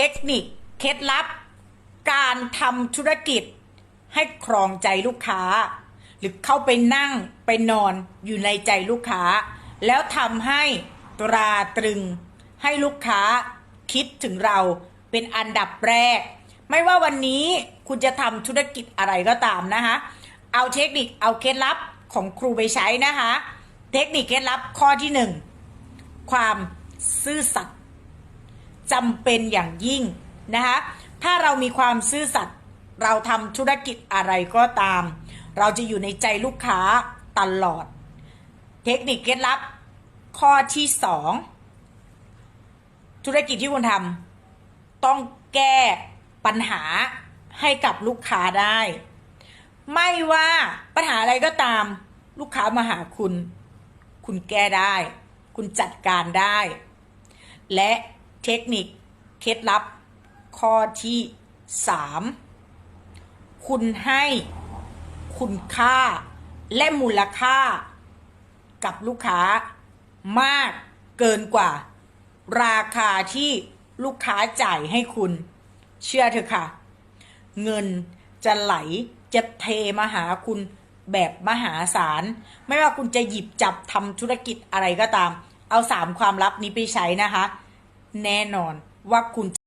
เทคนิคเคล็ดลับ การทำธุรกิจ ให้ครองใจลูกค้า หรือเข้าไปนั่งไปนอนอยู่ในใจลูกค้า แล้วทำให้ตราตรึง ให้ลูกค้าคิดถึงเราเป็นอันดับแรก ไม่ว่าวันนี้คุณจะทำธุรกิจอะไรก็ตามนะคะ เอาเทคนิคเอาเคล็ดลับของครูไปใช้นะคะ เทคนิคเคล็ดลับข้อที่หนึ่งความซื่อสัตย์ จำเป็นอย่างยิ่งนะคะถ้าเรามีความซื่อสัตย์เราทำธุรกิจอะไรก็ตาม เราจะอยู่ในใจลูกค้าตลอด เทคนิคเคล็ดลับ ข้อที่สองธุรกิจที่คุณทำต้องแก้ปัญหาให้กับลูกค้าได้ ไม่ว่าปัญหาอะไรก็ตาม ลูกค้ามาหาคุณ คุณแก้ได้ คุณจัดการได้ และ เทคนิค เคล็ดลับ ข้อที่สามคุณให้ คุณค่า และมูลค่า กับลูกค้ามากเกินกว่า ราคาที่ลูกค้าจ่ายให้คุณ เชื่อเถอะค่ะ เงินจะไหลจะเทมาหาคุณแบบมหาศาล ไม่ว่าคุณจะหยิบจับทำธุรกิจอะไรก็ตาม เอาสามความลับนี้ไปใช้นะคะ แน่นอนว่าคุณ